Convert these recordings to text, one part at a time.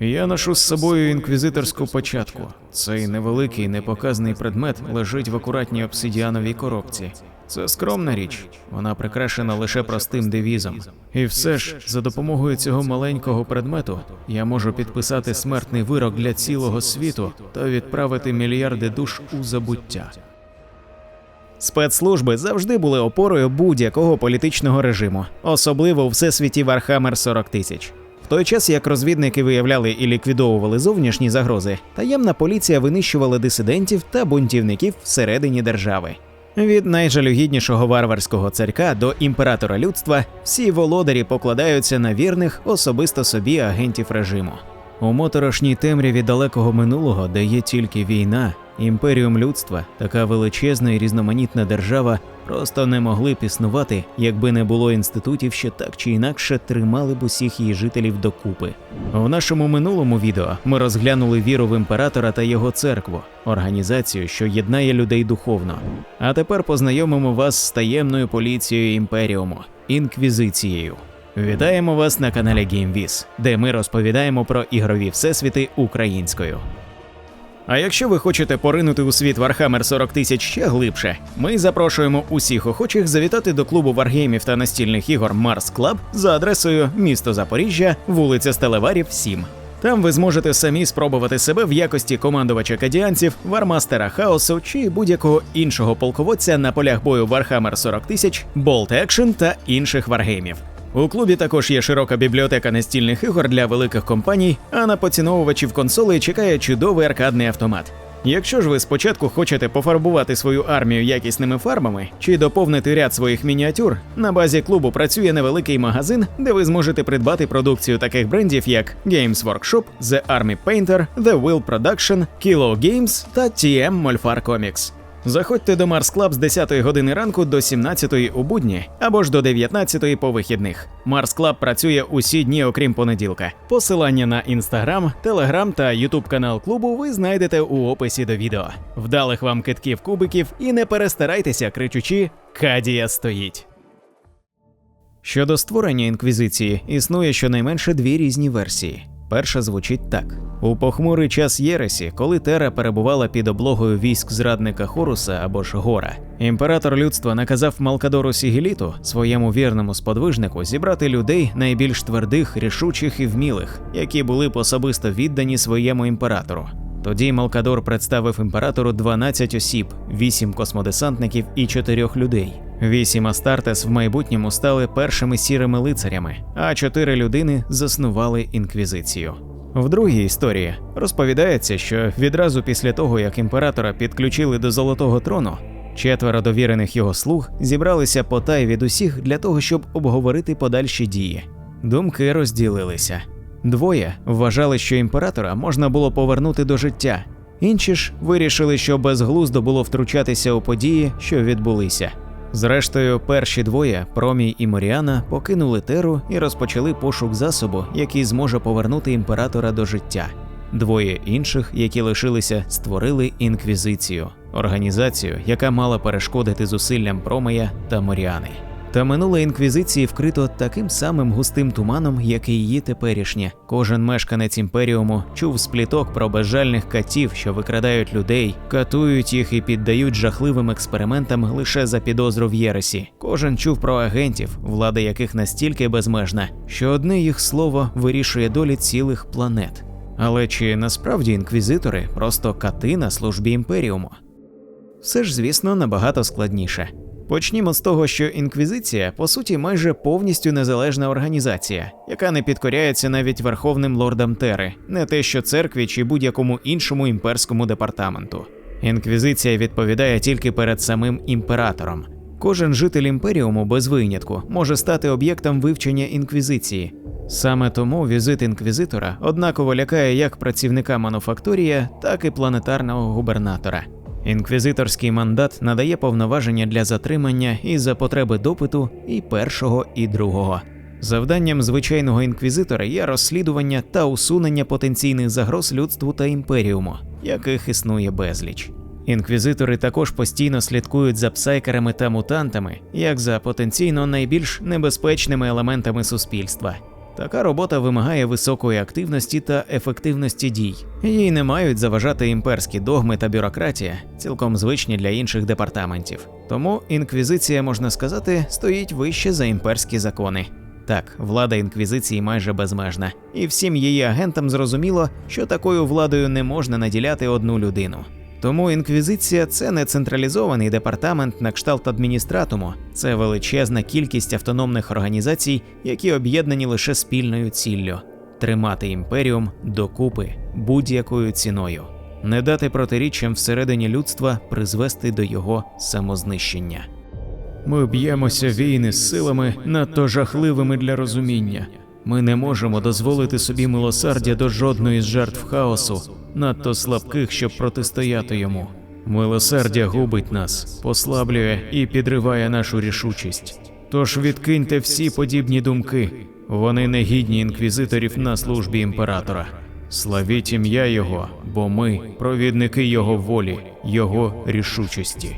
Я ношу з собою інквізиторську початку. Цей невеликий непоказний предмет лежить в акуратній обсидіановій коробці. Це скромна річ, вона прикрашена лише простим девізом. І все ж, за допомогою цього маленького предмету, я можу підписати смертний вирок для цілого світу та відправити мільярди душ у забуття. Спецслужби завжди були опорою будь-якого політичного режиму, особливо у всесвіті Вархаммер 40 тисяч. В той час, як розвідники виявляли і ліквідовували зовнішні загрози, таємна поліція винищувала дисидентів та бунтівників всередині держави. Від найжалюгіднішого варварського царька до імператора людства всі володарі покладаються на вірних особисто собі агентів режиму. У моторошній темряві далекого минулого, де є тільки війна, імперіум людства, така величезна і різноманітна держава, просто не могли б існувати, якби не було інститутів, що так чи інакше тримали б усіх її жителів докупи. У нашому минулому відео ми розглянули віру в імператора та його церкву, організацію, що єднає людей духовно. А тепер познайомимо вас з таємною поліцією імперіуму інквізицією. Вітаємо вас на каналі GameViz, де ми розповідаємо про ігрові всесвіти українською. А якщо ви хочете поринути у світ Warhammer 40 тисяч ще глибше, ми запрошуємо усіх охочих завітати до клубу варгеймів та настільних ігор Mars Club за адресою місто Запоріжжя, вулиця Стелеварів, 7. Там ви зможете самі спробувати себе в якості командувача кадіанців, вармастера хаосу чи будь-якого іншого полководця на полях бою Warhammer 40 тисяч, Bolt Action та інших варгеймів. У клубі також є широка бібліотека настільних ігор для великих компаній, а на поціновувачів консолей чекає чудовий аркадний автомат. Якщо ж ви спочатку хочете пофарбувати свою армію якісними фарбами чи доповнити ряд своїх мініатюр, на базі клубу працює невеликий магазин, де ви зможете придбати продукцію таких брендів, як Games Workshop, The Army Painter, The Will Production, Kilo Games та TM Molfar Comics. Заходьте до Mars Club з 10 години ранку до 17 у будні або ж до 19 по вихідних. Mars Club працює усі дні, окрім понеділка. Посилання на інстаграм, телеграм та ютуб канал клубу ви знайдете у описі до відео. Вдалих вам китків кубиків і не перестарайтеся, кричучи Кадія стоїть. Щодо створення інквізиції існує щонайменше дві різні версії. Перша звучить так: у похмурий час Єресі, коли Тера перебувала під облогою військ зрадника Хоруса або ж Гора, імператор людства наказав Малкадору Сігіліту, своєму вірному сподвижнику, зібрати людей найбільш твердих, рішучих і вмілих, які були особисто віддані своєму імператору. Тоді Малкадор представив імператору 12 осіб, 8 космодесантників і 4 людей. Вісім Астартес в майбутньому стали першими сірими лицарями, а чотири людини заснували інквізицію. В другій історії розповідається, що відразу після того, як імператора підключили до золотого трону, четверо довірених його слуг зібралися потай від усіх для того, щоб обговорити подальші дії. Думки розділилися. Двоє вважали, що імператора можна було повернути до життя. Інші ж вирішили, що безглуздо було втручатися у події, що відбулися. Зрештою, перші двоє, Промій і Моріана, покинули Теру і розпочали пошук засобу, який зможе повернути імператора до життя. Двоє інших, які лишилися, створили інквізицію, організацію, яка мала перешкодити зусиллям Промея та Моріани. Та минуле інквізиції вкрито таким самим густим туманом, як і її теперішнє. Кожен мешканець імперіуму чув спліток про безжальних катів, що викрадають людей, катують їх і піддають жахливим експериментам лише за підозру в Єресі. Кожен чув про агентів, влада яких настільки безмежна, що одне їх слово вирішує долі цілих планет. Але чи насправді інквізитори просто кати на службі імперіуму? Все ж, звісно, набагато складніше. Почнімо з того, що інквізиція по суті майже повністю незалежна організація, яка не підкоряється навіть верховним лордам Тери, не те, що церкві чи будь-якому іншому імперському департаменту. Інквізиція відповідає тільки перед самим імператором. Кожен житель імперіуму без винятку може стати об'єктом вивчення інквізиції. Саме тому візит інквізитора однаково лякає як працівника мануфакторія, так і планетарного губернатора. Інквізиторський мандат надає повноваження для затримання і за потреби допиту і першого, і другого. Завданням звичайного інквізитора є розслідування та усунення потенційних загроз людству та імперіуму, яких існує безліч. Інквізитори також постійно слідкують за псайкерами та мутантами, як за потенційно найбільш небезпечними елементами суспільства. Така робота вимагає високої активності та ефективності дій. Їй не мають заважати імперські догми та бюрократія, цілком звичні для інших департаментів. Тому інквізиція, можна сказати, стоїть вище за імперські закони. Так, влада інквізиції майже безмежна, і всім її агентам зрозуміло, що такою владою не можна наділяти одну людину. Тому інквізиція це не централізований департамент на кшталт адміністратуму, це величезна кількість автономних організацій, які об'єднані лише спільною ціллю тримати імперіум докупи будь-якою ціною, не дати протиріччям всередині людства призвести до його самознищення. Ми б'ємося війни з силами надто жахливими для розуміння. Ми не можемо дозволити собі милосердя до жодної з жертв хаосу, надто слабких, щоб протистояти йому. Милосердя губить нас, послаблює і підриває нашу рішучість. Тож відкиньте всі подібні думки. Вони не гідні інквізиторів на службі імператора. Славіть ім'я Його, бо ми провідники Його волі, Його рішучості.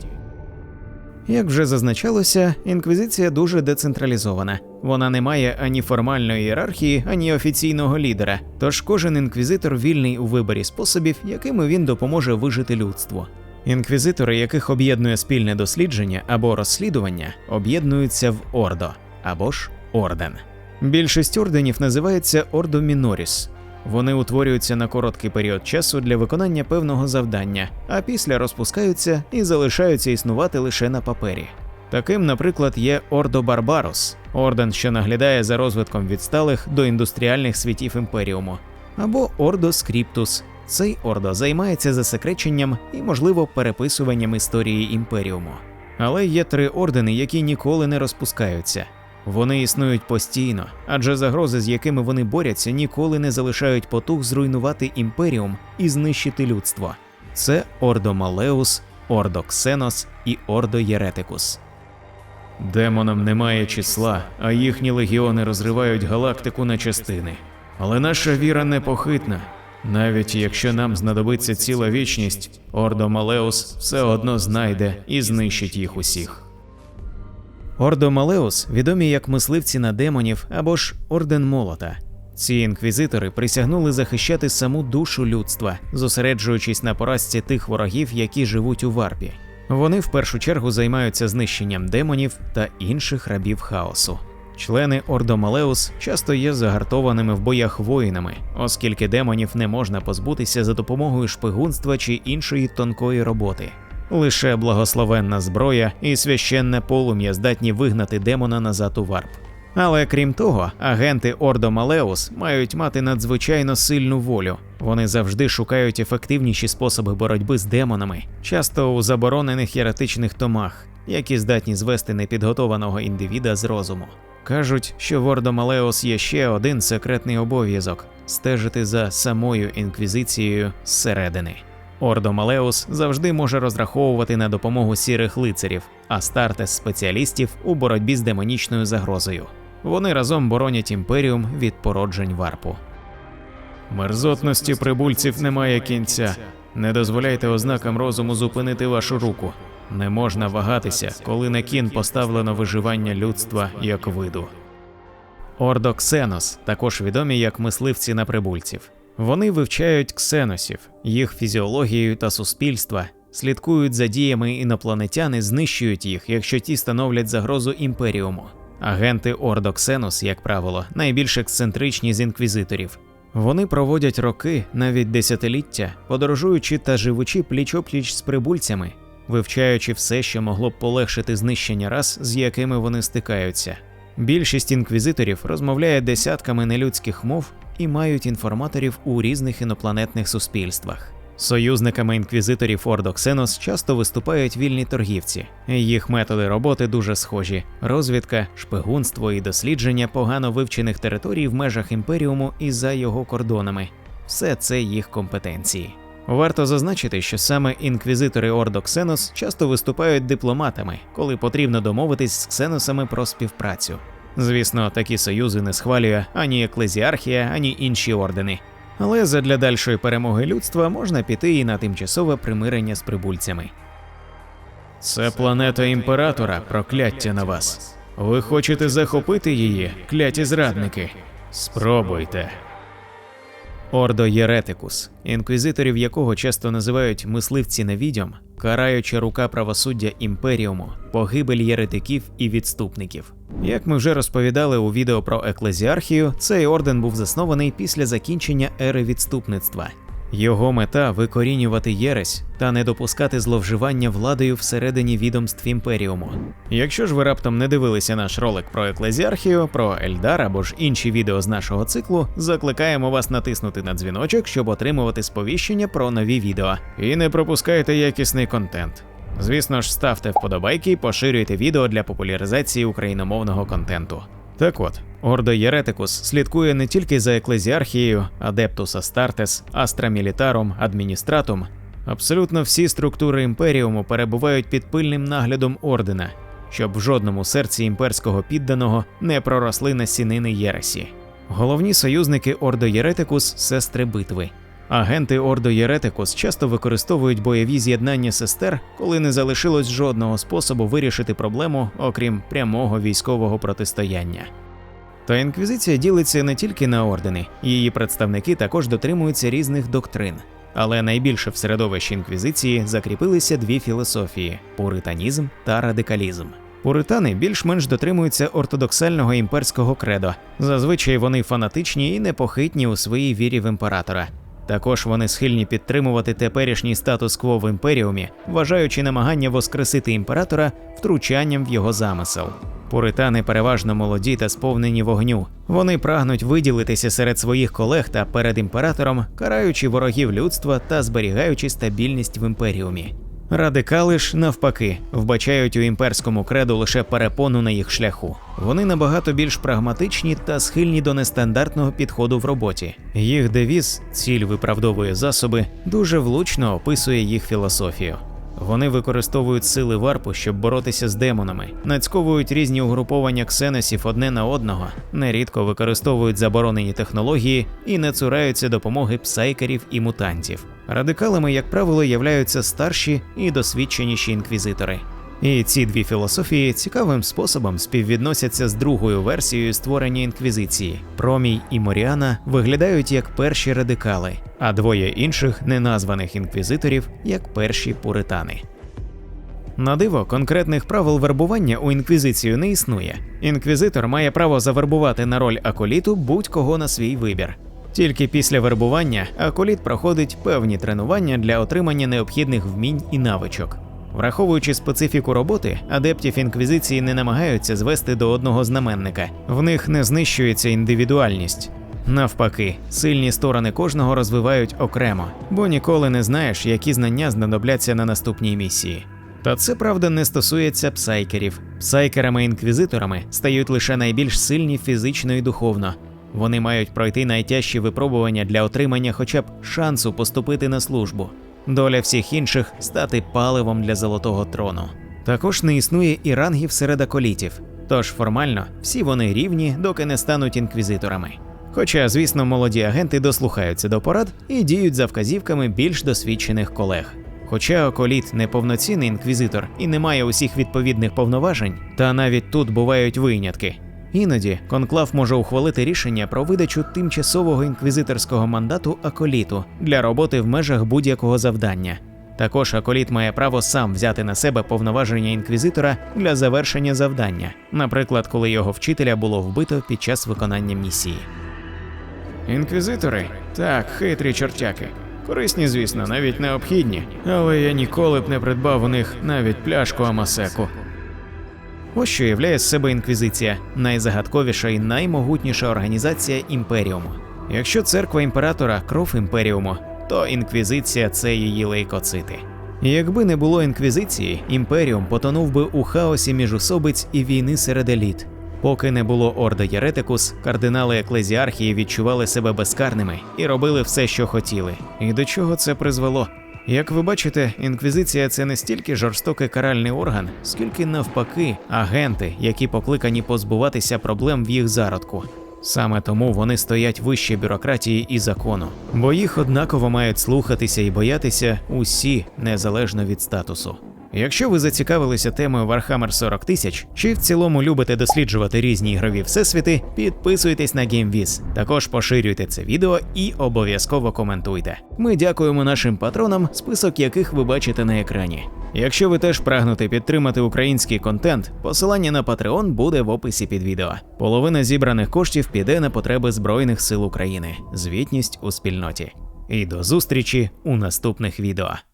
Як вже зазначалося, інквізиція дуже децентралізована. Вона не має ані формальної ієрархії, ані офіційного лідера. Тож кожен інквізитор вільний у виборі способів, якими він допоможе вижити людству. Інквізитори, яких об'єднує спільне дослідження або розслідування, об'єднуються в ордо або ж орден. Більшість орденів називається ордо міноріс. Вони утворюються на короткий період часу для виконання певного завдання, а після розпускаються і залишаються існувати лише на папері. Таким, наприклад, є Ордо Барбарос, орден, що наглядає за розвитком відсталих до індустріальних світів імперіуму, або Ордо Скріптус. Цей ордо займається засекреченням і, можливо, переписуванням історії імперіуму. Але є три ордени, які ніколи не розпускаються. Вони існують постійно, адже загрози, з якими вони борються, ніколи не залишають потуг зруйнувати імперіум і знищити людство. Це Ордо Малеус, Ордо Ксенос і Ордо Єретикус. Демонам немає числа, а їхні легіони розривають галактику на частини. Але наша віра непохитна. Навіть якщо нам знадобиться ціла вічність, Ордо Малеус все одно знайде і знищить їх усіх. Ордо Малеус відомі як мисливці на демонів або ж Орден Молота. Ці інквізитори присягнули захищати саму душу людства, зосереджуючись на поразці тих ворогів, які живуть у варпі. Вони в першу чергу займаються знищенням демонів та інших рабів хаосу. Члени Ордо Малеус часто є загартованими в боях воїнами, оскільки демонів не можна позбутися за допомогою шпигунства чи іншої тонкої роботи. Лише благословенна зброя і священне полум'я здатні вигнати демона назад у варп. Але крім того, агенти Ордо Малеус мають мати надзвичайно сильну волю. Вони завжди шукають ефективніші способи боротьби з демонами, часто у заборонених єретичних томах, які здатні звести непідготованого індивіда з розуму. Кажуть, що в Ордо Малеус є ще один секретний обов'язок стежити за самою інквізицією зсередини. Ордо Малеус завжди може розраховувати на допомогу сірих лицарів, астартес спеціалістів у боротьбі з демонічною загрозою. Вони разом боронять імперіум від породжень варпу. Мерзотності прибульців немає кінця. Не дозволяйте ознакам розуму зупинити вашу руку. Не можна вагатися, коли на кін поставлено виживання людства як виду. Ордо Ксенос, також відомі як мисливці на прибульців. Вони вивчають ксеносів, їх фізіологію та суспільства, слідкують за діями інопланетян і знищують їх, якщо ті становлять загрозу імперіуму. Агенти Ордо Ксенос, як правило, найбільш ексцентричні з інквізиторів. Вони проводять роки, навіть десятиліття, подорожуючи та живучи пліч-опліч з прибульцями, вивчаючи все, що могло б полегшити знищення рас, з якими вони стикаються. Більшість інквізиторів розмовляє десятками нелюдських мов і мають інформаторів у різних інопланетних суспільствах. Союзниками інквізиторів Ордо Ксенос часто виступають вільні торгівці. Їх методи роботи дуже схожі: розвідка, шпигунство і дослідження погано вивчених територій в межах імперіуму і за його кордонами. Все це їх компетенції. Варто зазначити, що саме інквізитори Ордо Ксенос часто виступають дипломатами, коли потрібно домовитись з ксеносами про співпрацю. Звісно, такі союзи не схвалює ані еклезіархія, ані інші ордени. Але задля дальшої перемоги людства можна піти і на тимчасове примирення з прибульцями. Це планета імператора, прокляття на вас. Ви хочете захопити її, кляті зрадники. Спробуйте. Ордо Єретикус, інквізиторів якого часто називають мисливці невідьом, караюча рука правосуддя імперіуму, погибель єретиків і відступників. Як ми вже розповідали у відео про еклезіархію, цей орден був заснований після закінчення ери відступництва. Його мета викорінювати єресь та не допускати зловживання владою всередині відомств імперіуму. Якщо ж ви раптом не дивилися наш ролик про еклезіархію, про Ельдар або ж інші відео з нашого циклу, закликаємо вас натиснути на дзвіночок, щоб отримувати сповіщення про нові відео. І не пропускайте якісний контент. Звісно ж, ставте вподобайки і поширюйте відео для популяризації україномовного контенту. Так от, Ордо Єретикус слідкує не тільки за еклезіархією, Адептус Астартес, Астра Мілітарум, Адміністратум. Абсолютно всі структури імперіуму перебувають під пильним наглядом ордена, щоб в жодному серці імперського підданого не проросли насінини Єресі. Головні союзники Ордо Єретикус сестри битви. Агенти Ордо Єретикус часто використовують бойові з'єднання сестер, коли не залишилось жодного способу вирішити проблему, окрім прямого військового протистояння. Та інквізиція ділиться не тільки на ордени, її представники також дотримуються різних доктрин. Але найбільше в середовищі інквізиції закріпилися дві філософії пуританізм та радикалізм. Пуритани більш-менш дотримуються ортодоксального імперського кредо. Зазвичай вони фанатичні і непохитні у своїй вірі в імператора. Також вони схильні підтримувати теперішній статус-кво в імперіумі, вважаючи намагання воскресити імператора втручанням в його замисел. Пуритани переважно молоді та сповнені вогню. Вони прагнуть виділитися серед своїх колег та перед імператором, караючи ворогів людства та зберігаючи стабільність в імперіумі. Радикали ж, навпаки, вбачають у імперському креду лише перепону на їх шляху. Вони набагато більш прагматичні та схильні до нестандартного підходу в роботі. Їх девіз ціль виправдовує засоби дуже влучно описує їх філософію. Вони використовують сили варпу, щоб боротися з демонами, нацьковують різні угруповання ксеносів одне на одного, нерідко використовують заборонені технології і не цураються допомоги псайкерів і мутантів. Радикалами, як правило, являються старші і досвідченіші інквізитори. І ці дві філософії цікавим способом співвідносяться з другою версією створення інквізиції. Промій і Моріана виглядають як перші радикали, а двоє інших неназваних інквізиторів як перші пуритани. На диво, конкретних правил вербування у інквізицію не існує. Інквізитор має право завербувати на роль аколіту будь-кого на свій вибір. Тільки після вербування аколіт проходить певні тренування для отримання необхідних вмінь і навичок. Враховуючи специфіку роботи, адептів інквізиції не намагаються звести до одного знаменника, в них не знищується індивідуальність. Навпаки, сильні сторони кожного розвивають окремо, бо ніколи не знаєш, які знання знадобляться на наступній місії. Та це правда не стосується псайкерів. Псайкерами-інквізиторами стають лише найбільш сильні фізично і духовно. Вони мають пройти найтяжчі випробування для отримання хоча б шансу поступити на службу. Доля всіх інших стати паливом для золотого трону. Також не існує і рангів серед аколітів, тож формально всі вони рівні, доки не стануть інквізиторами. Хоча, звісно, молоді агенти дослухаються до порад і діють за вказівками більш досвідчених колег. Хоча Околіт не повноцінний інквізитор і не має усіх відповідних повноважень, та навіть тут бувають винятки. Іноді конклав може ухвалити рішення про видачу тимчасового інквізиторського мандату аколіту для роботи в межах будь-якого завдання. Також аколіт має право сам взяти на себе повноваження інквізитора для завершення завдання, наприклад, коли його вчителя було вбито під час виконання місії. Інквізитори? Так, хитрі чортяки. Корисні, звісно, навіть необхідні, але я ніколи б не придбав у них навіть пляшку Амасеку. Ось що являє з себе інквізиція найзагадковіша і наймогутніша організація імперіуму. Якщо церква імператора кров імперіуму, то інквізиція це її лейкоцити. Якби не було інквізиції, імперіум потонув би у хаосі міжусобиць і війни серед еліт. Поки не було орда Єретикус, кардинали еклезіархії відчували себе безкарними і робили все, що хотіли. І до чого це призвело? Як ви бачите, інквізиція це не стільки жорстокий каральний орган, скільки навпаки агенти, які покликані позбуватися проблем в їх зародку. Саме тому вони стоять вище бюрократії і закону, бо їх однаково мають слухатися і боятися усі незалежно від статусу. Якщо ви зацікавилися темою Warhammer 40 тисяч, чи в цілому любите досліджувати різні ігрові всесвіти, підписуйтесь на GameViz. Також поширюйте це відео і обов'язково коментуйте. Ми дякуємо нашим патронам, список яких ви бачите на екрані. Якщо ви теж прагнете підтримати український контент, посилання на Patreon буде в описі під відео. Половина зібраних коштів піде на потреби Збройних сил України. Звітність у спільноті. І до зустрічі у наступних відео.